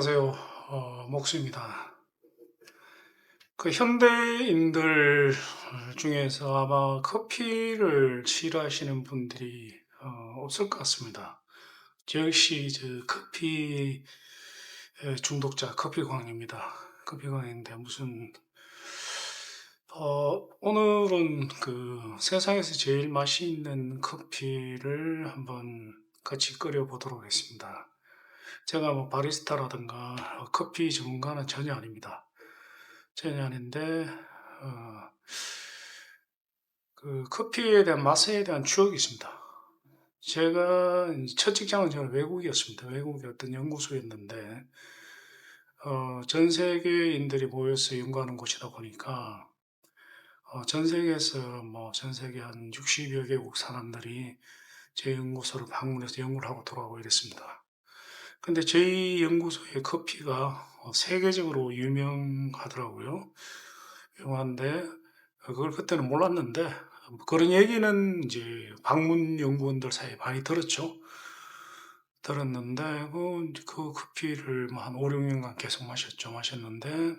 안녕하세요. 어, 목수입니다. 그 현대인들 중에서 아마 커피를 싫어하시는 분들이 어, 없을 것 같습니다. 저 역시 저 커피 에, 중독자 커피광입니다. 커피광인데 무슨 어, 오늘은 그 세상에서 제일 맛있는 커피를 한번 같이 끓여 보도록 하겠습니다. 제가 뭐 바리스타라든가 커피 전문가는 전혀 아닙니다. 전혀 아닌데 어, 그 커피에 대한 맛에 대한 추억이 있습니다. 제가 첫 직장은 저는 외국이었습니다. 외국의 어떤 연구소였는데 어, 전 세계인들이 모여서 연구하는 곳이다 보니까 어, 전 세계에서 뭐 전 세계 한 60여 개국 사람들이 제 연구소를 방문해서 연구를 하고 돌아오고 이랬습니다. 근데 저희 연구소의 커피가 어, 세계적으로 유명하더라고요. 유명한데 그걸 그때는 몰랐는데 뭐 그런 얘기는 이제 방문 연구원들 사이에 많이 들었죠. 들었는데 그, 그 커피를 뭐한 5, 6년간 계속 마셨죠. 마셨는데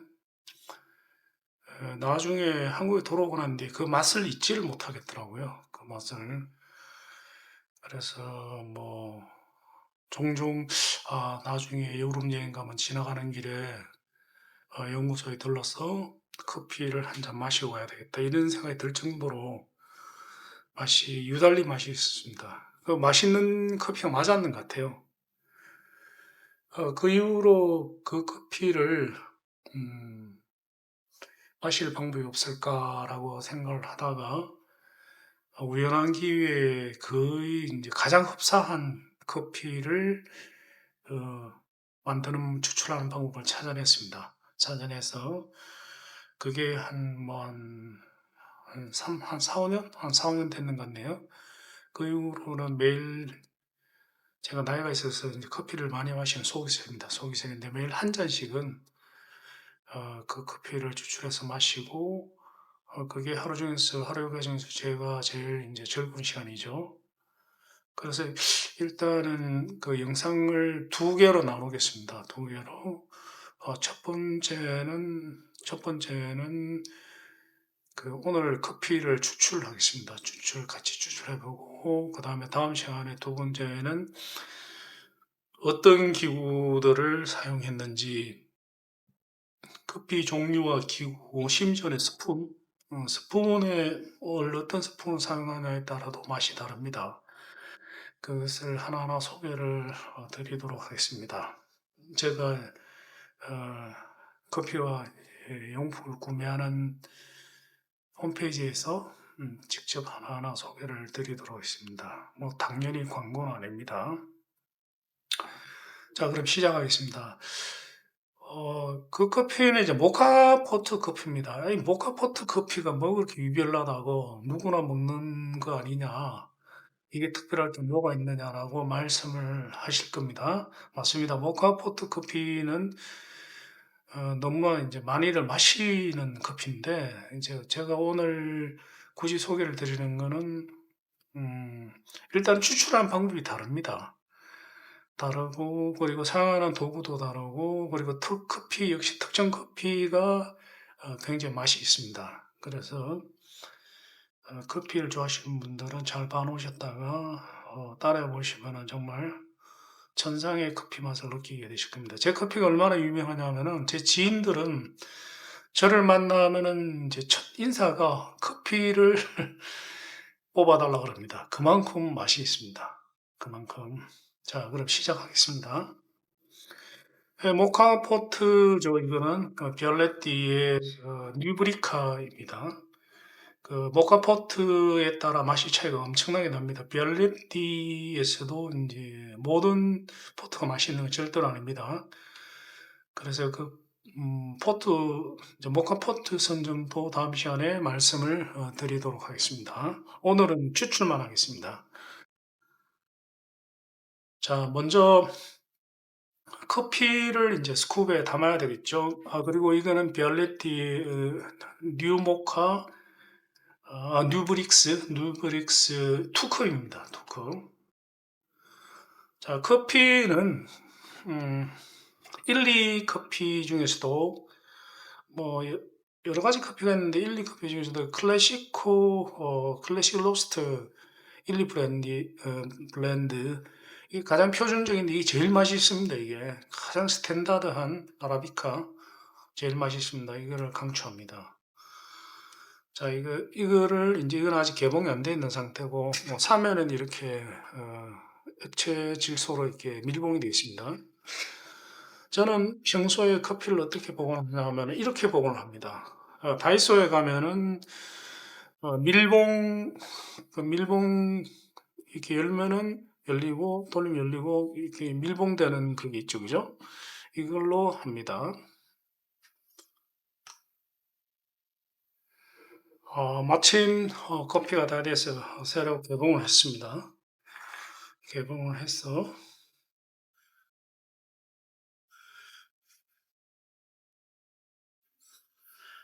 에, 나중에 한국에 돌아오고 난 뒤에 그 맛을 잊지를 못하겠더라고요. 그 맛을. 그래서 뭐 종종 아 나중에 여름 여행 가면 지나가는 길에 어, 연구소에 들러서 커피를 한 잔 마시고 가야 되겠다 이런 생각이 들 정도로 맛이 유달리 맛이 있었습니다. 그 맛있는 커피가 맞았는 것 같아요. 어, 그 이후로 그 커피를 음, 마실 방법이 없을까라고 생각을 하다가 우연한 기회에 거의 이제 가장 흡사한 커피를 어, 만드는 추출하는 방법을 찾아냈습니다. 찾아내서 그게 한 뭐 한, 한, 3, 한 4, 5년? 한 4, 5년 됐는 것 같네요. 그 이후로는 매일 제가 나이가 있어서 이제 커피를 많이 마시는 속이세입니다. 속이세인데 매일 한 잔씩은 어, 그 커피를 추출해서 마시고 어, 그게 하루 중에서 하루 일과 중에서 제가 제일 이제 즐거운 시간이죠. 그래서 일단은 그 영상을 두 개로 나누겠습니다. 두 개로. 어, 첫 번째는, 첫 번째는 그 오늘 커피를 추출하겠습니다. 추출 같이 추출해보고, 그 다음에 다음 시간에 두 번째는 어떤 기구들을 사용했는지, 커피 종류와 기구, 심지어는 스푼, 어, 스푼에 어떤 스푼을 사용하냐에 따라도 맛이 다릅니다. 그것을 하나하나 소개를 어, 드리도록 하겠습니다. 제가 어, 커피와 예, 용품을 구매하는 홈페이지에서 음, 직접 하나하나 소개를 드리도록 하겠습니다. 뭐 당연히 광고는 아닙니다. 자, 그럼 시작하겠습니다. 어, 그 커피는 이제 모카포트 커피입니다. 이 모카포트 커피가 뭐 그렇게 유별나다고 누구나 먹는 거 아니냐. 이게 특별할 게 뭐가 있느냐라고 말씀을 하실 겁니다. 맞습니다. 모카포트 커피는 어, 너무 이제 많이들 마시는 커피인데 이제 제가 오늘 굳이 소개를 드리는 거는 음, 일단 추출하는 방법이 다릅니다. 다르고 그리고 사용하는 도구도 다르고 그리고 특 커피 역시 특정 커피가 어, 굉장히 맛이 있습니다. 그래서 어, 커피를 좋아하시는 분들은 잘 봐놓으셨다가 어, 따라해 보시면 정말 천상의 커피 맛을 느끼게 되실 겁니다. 제 커피가 얼마나 유명하냐면은 제 지인들은 저를 만나면은 이제 첫 인사가 커피를 뽑아달라 그럽니다. 그만큼 맛이 있습니다. 그만큼. 자, 그럼 시작하겠습니다. 네, 모카포트죠. 이거는 그 비올레티의 어, 뉴브리카입니다. 그 모카포트에 따라 맛이 차이가 엄청나게 납니다. 비올레티에서도 이제 모든 포트가 맛있는 건 절대로 아닙니다. 그래서 그 음, 포트, 모카 포트 선정도 다음 시간에 말씀을 어, 드리도록 하겠습니다. 오늘은 추출만 하겠습니다. 자, 먼저 커피를 이제 스쿱에 담아야 되겠죠. 아, 그리고 이거는 비올레티 어, 뉴모카 아, 뉴브릭스, 뉴브릭스 투컵입니다. 투컵. 자, 커피는 음, 1, 2 커피 중에서도 뭐여 여러 가지 커피가 있는데 1, 2 커피 중에서도 클래시코 어 클래식 로스트 1, 2 브랜디 어 블렌드 이게 가장 표준적인데 이게 제일 맛있습니다 이게. 가장 스탠다드한 아라비카 제일 맛있습니다. 이거를 강추합니다. 자 이거 이거를 인제 이건 아직 개봉이 안 돼 있는 상태고 뭐 사면은 이렇게 어 액체 질소로 이렇게 밀봉이 되어 있습니다. 저는 평소에 커피를 어떻게 보관하냐 하면은 이렇게 보관을 합니다. 어 다이소에 가면은 어 밀봉 그 밀봉 이렇게 열면은 열리고 돌리면 열리고 이렇게 밀봉되는 그게 있죠. 그죠? 이걸로 합니다. 어 마침 어 커피가 다 돼서 새로 개봉을 했습니다. 개봉을 해서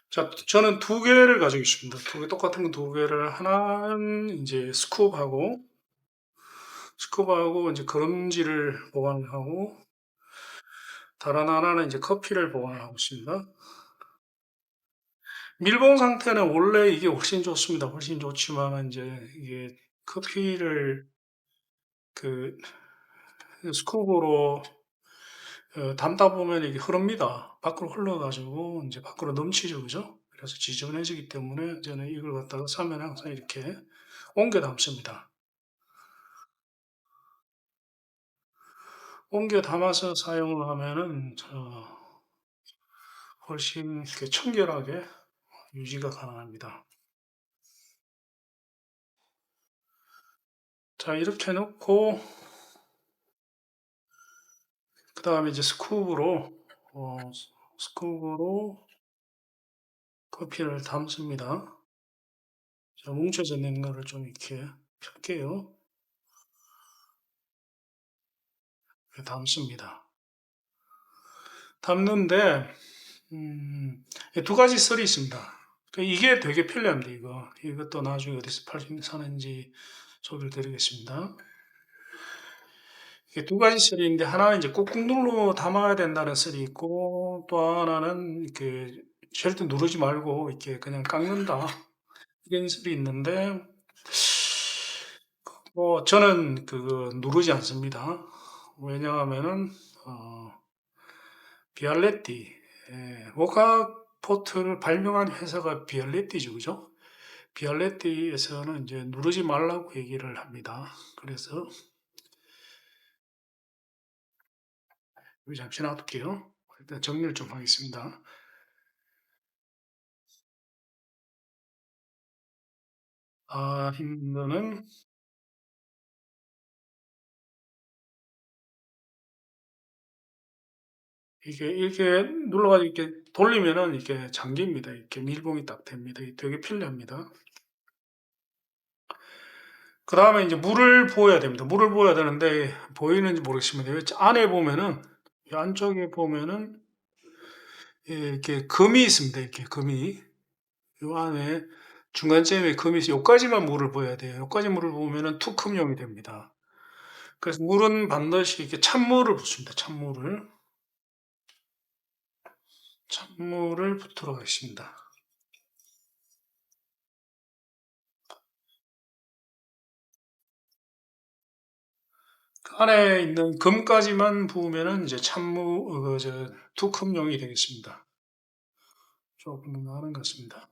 자 저는 2 개를 가지고 있습니다. 2개 똑같은 거2 개를 하나는 인제 스쿱하고 스쿱하고 인제 거름지를 보관을 하고 다른 하나는 인제 커피를 보관을 하고 있습니다. 밀봉 상태는 원래 이게 훨씬 좋습니다. 훨씬 좋지만은 인제 이게 커피를 그그 스쿱으로 어 담다 보면 이게 흐릅니다. 밖으로 흘러 가지고 인제 밖으로 넘치죠. 그죠? 그래서 지저분해지기 때문에 저는 이걸 갖다가 사면 항상 이렇게 옮겨 담습니다. 옮겨 담아서 사용을 하면은 저 훨씬 이렇게 청결하게 유지가 가능합니다. 자 이렇게 놓고 그 다음에 이제 스쿱으로 어 스쿱으로 커피를 담습니다. 자 뭉쳐져 있는 거를 좀 이렇게 펼게요. 담습니다. 담는데 음예2 가지 썰이 있습니다. 그 이게 되게 편리합니다 이거. 이것도 나중에 어디서 팔긴 사는지 소개를 드리겠습니다. 이게 2 가지 있는데 하나는 이제 꾹꾹 눌러 담아야 된다는 썰이 있고 또 하나는 이렇게 절대 누르지 말고 이렇게 그냥 깎는다 이런 썰이 있는데 뭐 저는 그거 누르지 않습니다. 왜냐하면은 어 비알레티 예 모카 포트를 발명한 회사가 비알레티죠. 그죠? 비알레티에서는 인제 누르지 말라고 얘기를 합니다. 그래서 여기 잠시 놔둘게요. 일단 정리를 좀 하겠습니다. 아 이거는 이게 이렇게 눌러 가지고 이렇게 돌리면은 이게 잠깁니다. 이렇게 밀봉이 딱 됩니다. 되게 편리합니다. 그 다음에 인제 물을 부어야 됩니다. 물을 부어야 되는데 보이는지 모르겠습니다. 안에 보면은 이 안쪽에 보면은 예 이렇게 금이 있습니다. 이렇게 금이. 요 안에 중간쯤에 금이 있어요. 요까지만 물을 부어야 돼요. 요까지 물을 부으면은 투컵용이 됩니다. 그래서 물은 반드시 이렇게 찬물을 붓습니다. 찬물을. 찬물을 붓도록 하겠습니다. 그 안에 있는 금까지만 부으면은 이제 찬무 어그저 투컵용이 되겠습니다. 조금 많은 것 같습니다.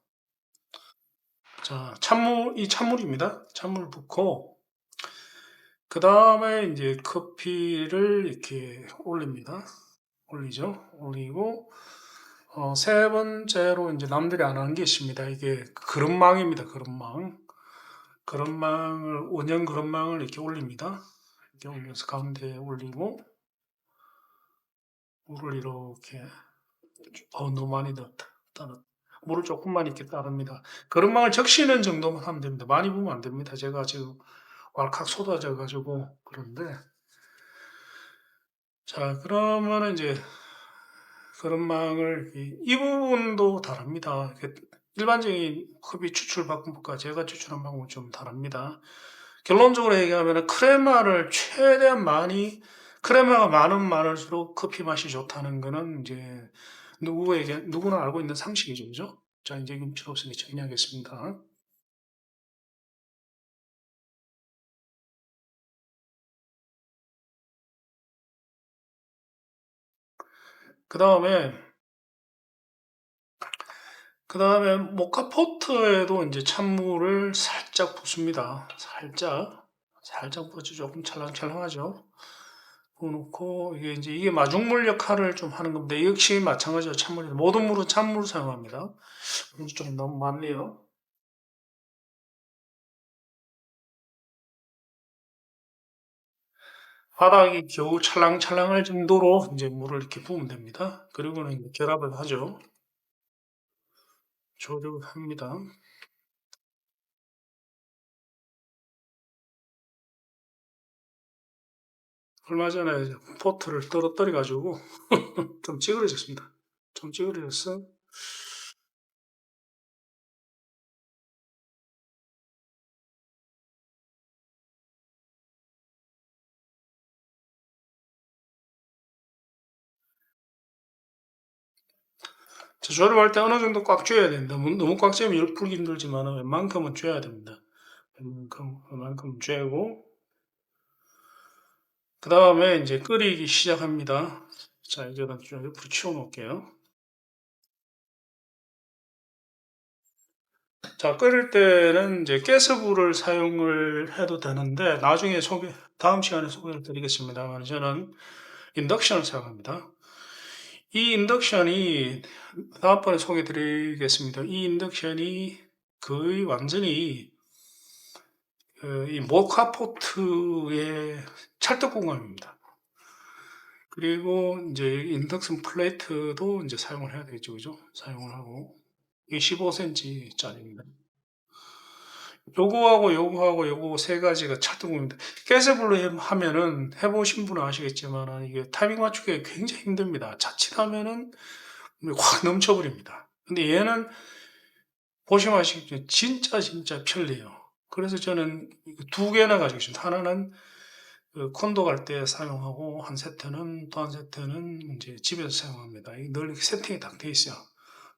자 찬물 이 찬물입니다. 찬물 붓고 그 다음에 인제 커피를 이렇게 올립니다. 올리죠. 올리고 어 세 번째로 인제 남들이 안 하는 게 있습니다. 이게 그릇망입니다, 그릇망. 그릇망을 원형 그릇망을 이렇게 올립니다. 이렇게 올려서 가운데에 올리고 물을 이렇게 어 너무 많이 넣었다. 따라 물을 쪼끔만 이렇게 따릅니다. 그릇망을 적시는 정도만 하면 됩니다. 많이 부으면 안 됩니다. 제가 지금 왈칵 쏟아져 가지고 그런데 자 그러면은 인제 그릇망을 이이 부분도 다릅니다. 그 일반적인 커피 추출 방법과 제가 추출한 방법은 좀 다릅니다. 결론적으로 얘기하면은 크레마를 최대한 많이 크레마가 많으면 많을수록 커피 맛이 좋다는 거는 이제 누구에게 누구나 알고 있는 상식이죠. 그죠? 자, 이제 필요 없으니 정리하겠습니다. 그 다음에 그 다음에 모카 포트에도 이제 찬물을 살짝 붓습니다. 살짝 살짝 부어주 조금 찰랑찰랑하죠. 부어놓고 이게 이제 이게 마중물 역할을 좀 하는 겁니다. 역시 마찬가지로 찬물이 모든 물은 찬물을 사용합니다. 좀 너무 많네요. 바닥이 겨우 찰랑찰랑할 정도로 이제 물을 이렇게 부으면 됩니다. 그리고는 결합을 하죠. 조립을 합니다. 얼마 전에 포트를 떨어뜨려 가지고 좀 찌그러졌습니다. 좀 찌그러졌어. 자, 조립할 때 어느 정도 꽉 조여야 됩니다. 너무, 너무 꽉 조이면 열 풀기 힘들지만 웬만큼은 조여야 됩니다. 웬만큼, 웬만큼 조이고 그 다음에 이제 끓이기 시작합니다. 자, 이제는 좀 옆으로 치워 놓을게요. 자, 끓일 때는 이제 가스불을 사용을 해도 되는데 나중에 소개, 다음 시간에 소개를 드리겠습니다만 저는 인덕션을 사용합니다. 이 인덕션이 다음번에 소개 드리겠습니다. 이 인덕션이 거의 완전히 어, 이 모카포트의 찰떡 공감입니다. 그리고 이제 인덕션 플레이트도 이제 사용을 해야 되겠죠, 그죠? 사용을 하고 이게 15cm 짜리입니다. 요거하고 요거하고 요거 세 가지가 찰떡공입니다. 가스불로 하면은 해보신 분은 아시겠지만 이게 타이밍 맞추기가 굉장히 힘듭니다. 자칫하면은 확 넘쳐버립니다. 근데 얘는 보시면 아시겠지만 진짜 진짜 편리해요. 그래서 저는 두 개나 가지고 있습니다. 하나는 그 콘도 갈 때 사용하고 한 세트는 또 한 세트는 이제 집에서 사용합니다. 늘 세팅이 딱 돼 있어요.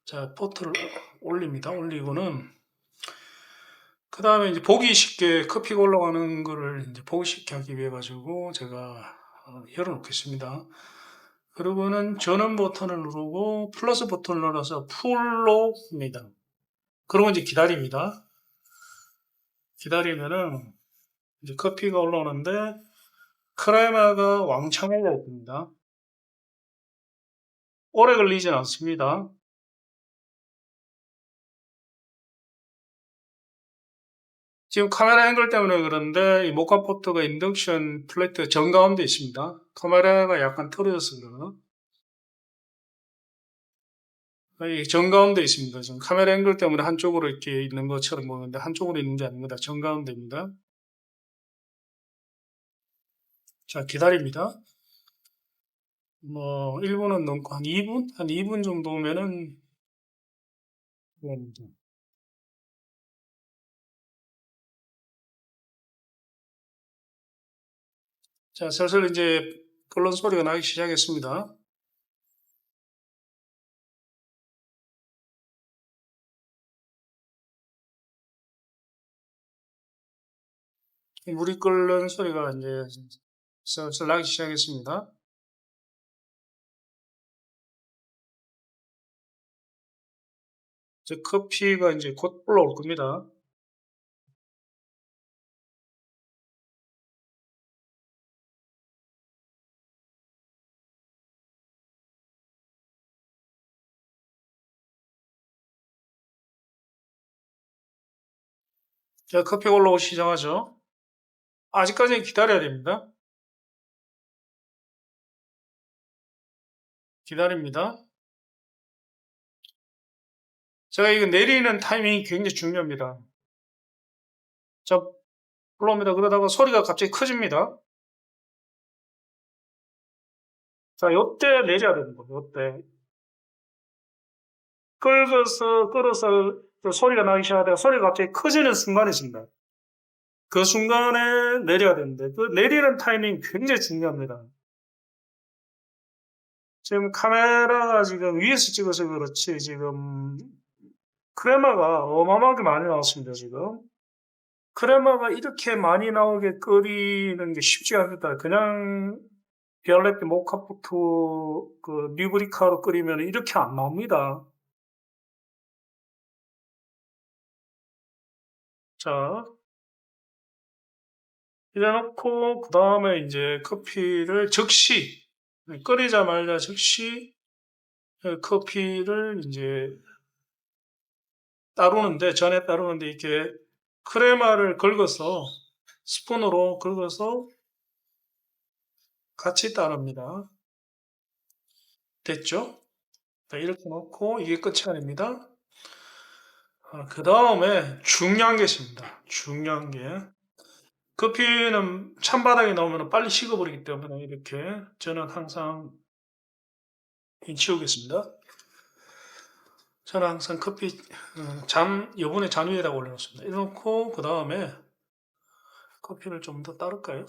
자 포트를 올립니다. 올리고는 그 다음에 이제 보기 쉽게 커피가 올라가는 거를 이제 보기 쉽게 하기 위해 가지고 제가 어, 열어 놓겠습니다. 그리고는 전원 버튼을 누르고 플러스 버튼을 눌러서 풀로 합니다. 그러고 이제 기다립니다. 기다리면은 이제 커피가 올라오는데 크레마가 왕창 올라옵니다. 오래 걸리진 않습니다. 지금 카메라 앵글 때문에 그런데 이 모카 포트가 인덕션 플레이트 정가운데 있습니다. 카메라가 약간 그러나 이 정가운데 있습니다. 지금 카메라 앵글 때문에 한쪽으로 이렇게 있는 것처럼 보는데 한쪽으로 있는 게 아닙니다. 정가운데입니다. 자 기다립니다. 뭐 1분은 넘고 한 2분? 한 2분 정도면은 됩니다. 자, 슬슬 이제 끓는 소리가 나기 시작했습니다. 물이 끓는 소리가 이제 슬슬 나기 시작했습니다. 이제 커피가 이제 곧 올라올 겁니다. 자, 커피가 올라오기 시작하죠. 아직까지 기다려야 됩니다. 기다립니다. 제가 이거 내리는 타이밍이 굉장히 중요합니다. 자, 올라옵니다. 그러다가 소리가 갑자기 커집니다. 자, 요때 내려야 되는 거예요. 요때. 끌어서, 끌어서 소리가 나기 시작하다가 소리가 갑자기 커지는 순간이 있습니다. 그 순간에 내려야 되는데, 그 내리는 타이밍 굉장히 중요합니다. 지금 카메라가 지금 위에서 찍어서 그렇지 지금 크레마가 어마어마하게 많이 나왔습니다 지금 크레마가 이렇게 많이 나오게 끓이는 게 쉽지 않다 그냥 비알레티 모카포트 그 리브리카로 끓이면 이렇게 안 나옵니다 자 이래 놓고 그 다음에 이제 커피를 즉시 끓이자마자 즉시 커피를 이제 따르는데 전에 따르는데 이렇게 크레마를 긁어서 스푼으로 긁어서 같이 따릅니다. 됐죠? 자, 이렇게 놓고 이게 끝이 아닙니다. 그 다음에 중요한 게 있습니다. 중요한 게 커피는 찬바닥에 넣으면 빨리 식어버리기 때문에 이렇게 저는 항상 치우겠습니다. 저는 항상 커피 어, 잔 여분의 잔 위에다가 올려놓습니다. 이렇고 그 다음에 커피를 좀 더 따를까요?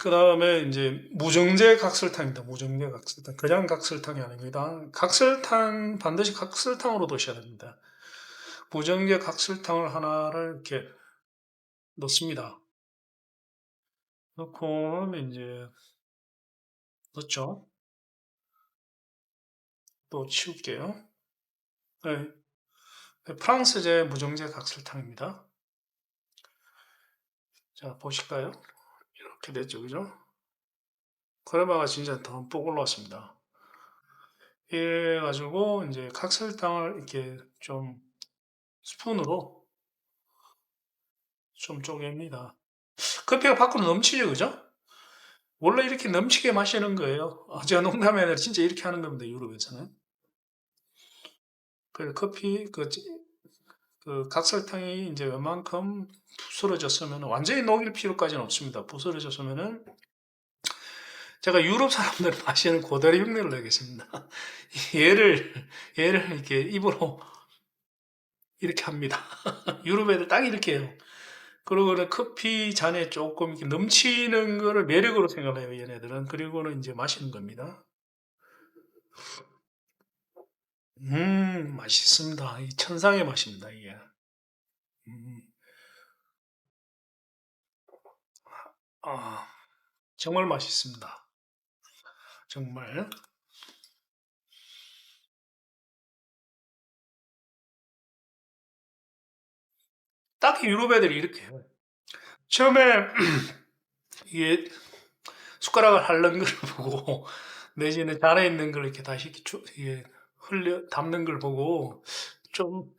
그 다음에 이제 무정제 각설탕입니다. 무정제 각설탕. 그냥 각설탕이 아닙니다. 각설탕 반드시 각설탕으로 드셔야 됩니다. 무정제 각설탕을 하나를 이렇게 넣습니다. 넣고 이제 넣죠. 또 치울게요. 네. 프랑스제 무정제 각설탕입니다. 자 보실까요? 이렇게 됐죠, 그죠? 크레마가 진짜 듬뿍 올라왔습니다. 이래 가지고 이제 각설탕을 이렇게 좀 스푼으로 좀 쪼갭니다. 커피가 밖으로 넘치죠, 그죠? 원래 이렇게 넘치게 마시는 거예요. 아, 제가 농담이 아니라 진짜 이렇게 하는 겁니다, 유럽에서는. 그 커피, 그, 그 각설탕이 이제 웬만큼 부스러졌으면 완전히 녹일 필요까지는 없습니다. 부스러졌으면은 제가 유럽 사람들 마시는 고다리 흉내를 내겠습니다. 얘를 얘를 이렇게 입으로 이렇게 합니다. 유럽 애들 딱 이렇게 해요. 그리고는 커피 잔에 조금 이렇게 넘치는 거를 매력으로 생각해요, 얘네들은. 그리고는 이제 마시는 겁니다. 음, 맛있습니다. 이 천상의 맛입니다, 이게. 음. 아, 정말 맛있습니다. 정말. 딱히 유럽 애들이 이렇게 해요. 처음에 이게 숟가락을 핥는 걸 보고 내지는 잔에 있는 걸 이렇게 다시 쭉 이게 흘려 담는 걸 보고 좀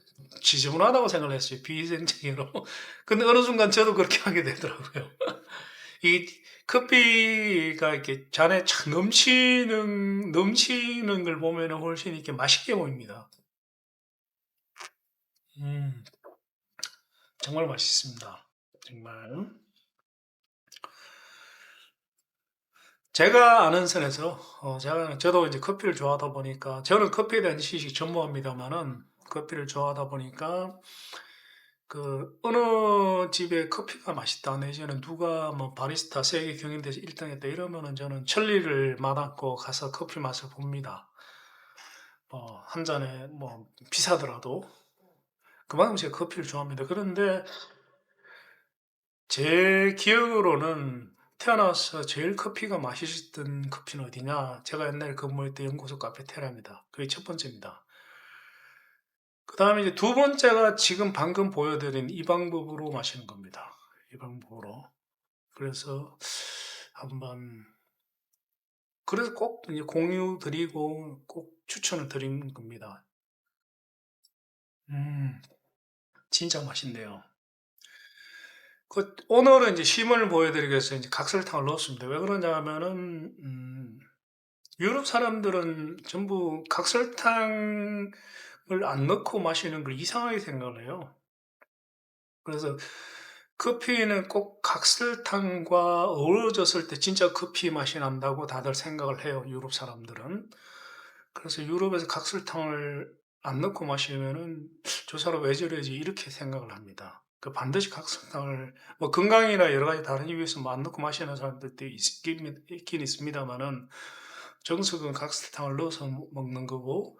지저분하다고 생각을 했어요. 비위생적으로. 근데 어느 순간 저도 그렇게 하게 되더라고요. 이 커피가 이렇게 잔에 착 넘치는 넘치는 걸 보면은 훨씬 이렇게 맛있게 보입니다. 음. 정말 맛있습니다. 정말. 제가 아는 선에서 어 제가 저도 이제 커피를 좋아하다 보니까 저는 커피에 대한 지식이 전무합니다마는 커피를 좋아하다 보니까 그 어느 집에 커피가 맛있다 내지는 누가 뭐 바리스타 세계 경연대회에서 1등 했다 이러면은 저는 천리를 마다않고 가서 커피 맛을 봅니다. 뭐 한 잔에 뭐 비싸더라도 그만큼 제가 커피를 좋아합니다. 그런데 제 기억으로는 태어나서 제일 커피가 맛있었던 커피는 어디냐? 제가 옛날에 근무했던 연구소 카페테라입니다. 그게 첫 번째입니다. 그 다음에 이제 두 번째가 지금 방금 보여드린 이 방법으로 마시는 겁니다. 이 방법으로. 그래서 한번 그래서 꼭 공유 드리고 꼭 추천을 드리는 겁니다. 음, 진짜 맛있네요. 그 오늘은 이제 심을 보여드리기 위해서 이제 각설탕을 넣었습니다. 왜 그러냐 하면은 음, 유럽 사람들은 전부 각설탕을 안 넣고 마시는 걸 이상하게 생각을 해요. 그래서 커피는 꼭 각설탕과 어우러졌을 때 진짜 커피 맛이 난다고 다들 생각을 해요. 유럽 사람들은. 그래서 유럽에서 각설탕을 안 넣고 마시면은 저 사람 왜 저러지 이렇게 생각을 합니다. 그 반드시 각설탕을 뭐 건강이나 여러 가지 다른 이유에서 뭐안 넣고 마시는 사람들도 있긴, 있긴 있습니다만은 정석은 각설탕을 넣어서 먹는 거고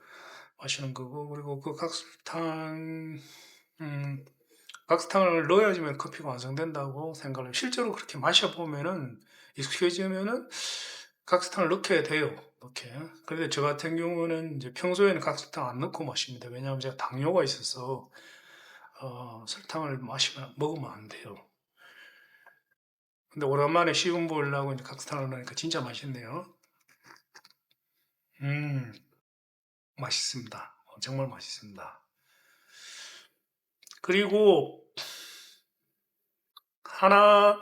마시는 거고 그리고 그 각설탕 음, 각설탕을 넣어야지만 커피가 완성된다고 생각을. 실제로 그렇게 마셔보면은 익숙해지면은 각설탕을 넣게 돼요. 이렇게. 그런데 저 같은 경우는 이제 평소에는 각설탕 안 넣고 마십니다. 왜냐하면 제가 당뇨가 있어서 어, 설탕을 마시면 먹으면 안 돼요. 근데 오랜만에 시운 보려고 각설탕을 넣으니까 진짜 맛있네요. 음, 맛있습니다. 어, 정말 맛있습니다. 그리고 하나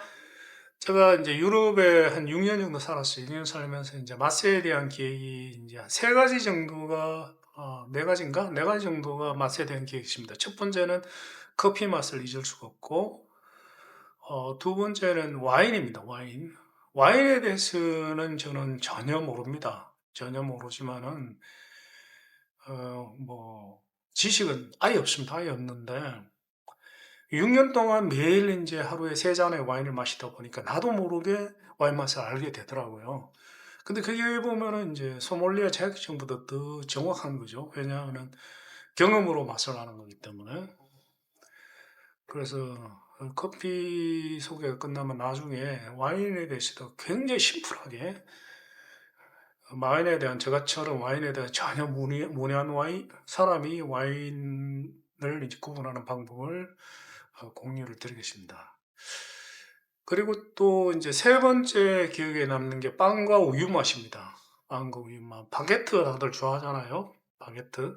제가 이제 유럽에 한 6년 정도 살았어요. 6년 살면서 이제 맛에 대한 기획이 이제 한세 가지 정도가 어, 네 가지인가? 네 가지 정도가 맛에 대한 있습니다. 첫 번째는 커피 맛을 잊을 수가 없고, 어, 두 번째는 와인입니다. 와인. 와인에 대해서는 저는 전혀 모릅니다. 전혀 모르지만은, 어, 뭐, 지식은 아예 없습니다. 아예 없는데, 6년 동안 매일 이제 하루에 세 잔의 와인을 마시다 보니까 나도 모르게 와인 맛을 알게 되더라고요. 근데 그게 보면은 이제 소믈리에 자격증보다 더 정확한 거죠. 왜냐하면 경험으로 맛을 아는 거기 때문에. 그래서 커피 소개가 끝나면 나중에 와인에 대해서도 굉장히 심플하게 와인에 대한 저같처럼 와인에 대한 전혀 문의, 문의한 와인 사람이 와인을 이제 구분하는 방법을 어, 공유를 드리겠습니다. 그리고 또 이제 세 번째 기억에 남는 게 빵과 우유 맛입니다. 빵과 우유 맛. 바게트 다들 좋아하잖아요. 바게트.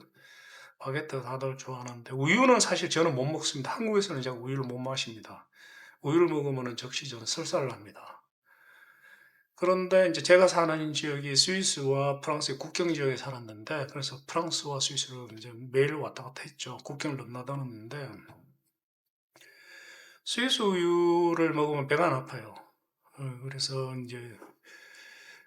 바게트 다들 좋아하는데 우유는 사실 저는 못 먹습니다. 한국에서는 제가 우유를 못 마십니다. 우유를 먹으면 즉시 저는 설사를 합니다. 그런데 이제 제가 사는 지역이 스위스와 프랑스의 국경 지역에 살았는데 그래서 프랑스와 스위스를 이제 매일 왔다 갔다 했죠. 국경을 넘나다녔는데 우유를 먹으면 배가 안 아파요. 어, 그래서 이제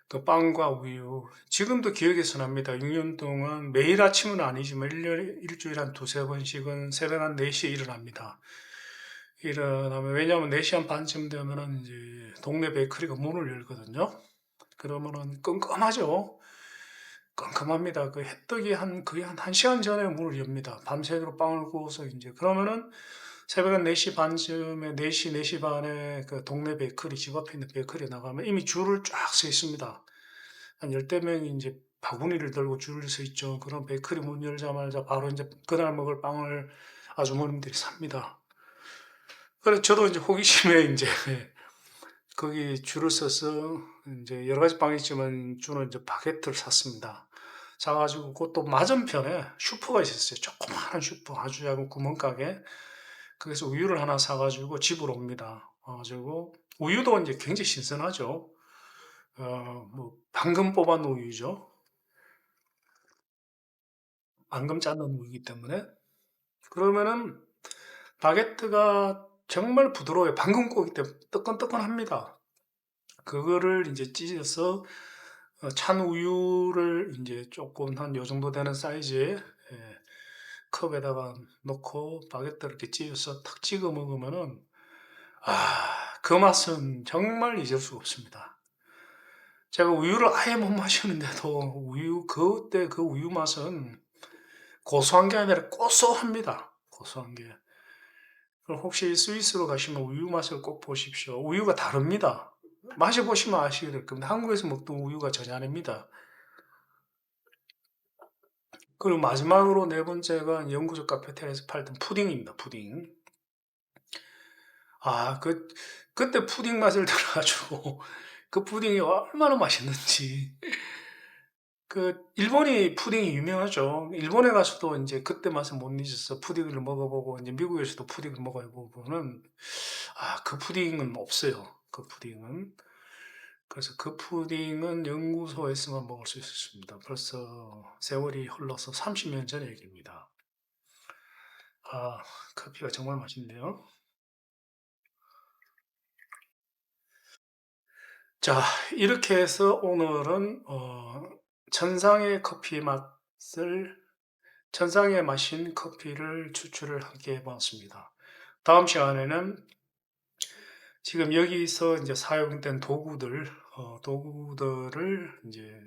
그 빵과 우유 지금도 기억에서 납니다. 6년 동안 매일 아침은 아니지만 1년, 일주일에 한 두세 번씩은 새벽 한 4시에 일어납니다. 일어나면 왜냐하면 4시 한 반쯤 되면은 이제 동네 베이커리가 문을 열거든요. 그러면은 끔끔하죠. 깜깜합니다. 그 해떡이 한 거의 한 1시간 전에 문을 엽니다. 밤새도록 빵을 구워서 이제 그러면은 새벽 한 4시 반쯤에 4시, 4시 반에 그 동네 베이커리, 집 앞에 있는 베이커리에 나가면 이미 줄을 쫙 서 있습니다. 한 열대 명이 이제 바구니를 들고 줄을 서 있죠. 그런 베이커리 문 열자마자 바로 이제 그날 먹을 빵을 아주머님들이 삽니다. 그래서 저도 이제 호기심에 이제 거기 줄을 서서 이제 여러 가지 빵이 있지만 주는 이제 바게트를 샀습니다. 사가지고 그것도 맞은편에 슈퍼가 있었어요. 조그마한 슈퍼, 아주 작은 구멍가게. 그래서 우유를 하나 사가지고 집으로 옵니다. 와가지고 우유도 이제 굉장히 신선하죠. 어, 뭐 방금 뽑은 우유죠. 방금 짠는 우유이기 때문에 그러면은 바게트가 정말 부드러워요. 방금 구우기 때문에 뜨끈뜨끈합니다. 그거를 이제 찢어서 어, 찬 우유를 이제 조금 한 요 정도 되는 사이즈의 예, 컵에다가 넣고 바게트를 이렇게 찢어서 탁 찍어 먹으면은 아, 그 맛은 정말 잊을 수가 없습니다. 제가 우유를 아예 못 마시는데도 우유 그때 그 우유 맛은 고소한 게 아니라 고소합니다. 고소한 게. 그럼 혹시 스위스로 가시면 우유 맛을 꼭 보십시오. 우유가 다릅니다. 마셔보시면 아시게 될 겁니다. 한국에서 먹던 우유가 전혀 아닙니다. 그리고 마지막으로 네 번째가 영구적 카페테리아에서 팔던 푸딩입니다. 푸딩. 아, 그, 그때 푸딩 맛을 들어가지고, 그 푸딩이 얼마나 맛있는지. 그, 일본이 푸딩이 유명하죠. 일본에 가서도 이제 그때 맛을 못 잊어서 푸딩을 먹어보고, 이제 미국에서도 푸딩을 먹어보고는, 아, 그 푸딩은 없어요. 그 푸딩은. 그래서 그 푸딩은 연구소에서만 먹을 수 있었습니다. 벌써 세월이 흘러서 30년 전 얘기입니다. 아, 커피가 정말 맛있네요. 자, 이렇게 해서 오늘은 어, 천상의 커피 맛을 천상의 마신 커피를 추출을 하게 해봤습니다. 다음 시간에는 지금 여기서 이제 사용된 도구들, 어, 도구들을 이제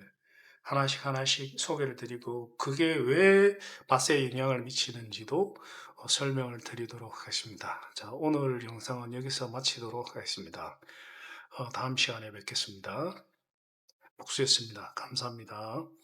하나씩 하나씩 소개를 드리고 그게 왜 맛에 영향을 미치는지도 어, 설명을 드리도록 하겠습니다. 자, 오늘 영상은 여기서 마치도록 하겠습니다. 어, 다음 시간에 뵙겠습니다. 복수였습니다. 감사합니다.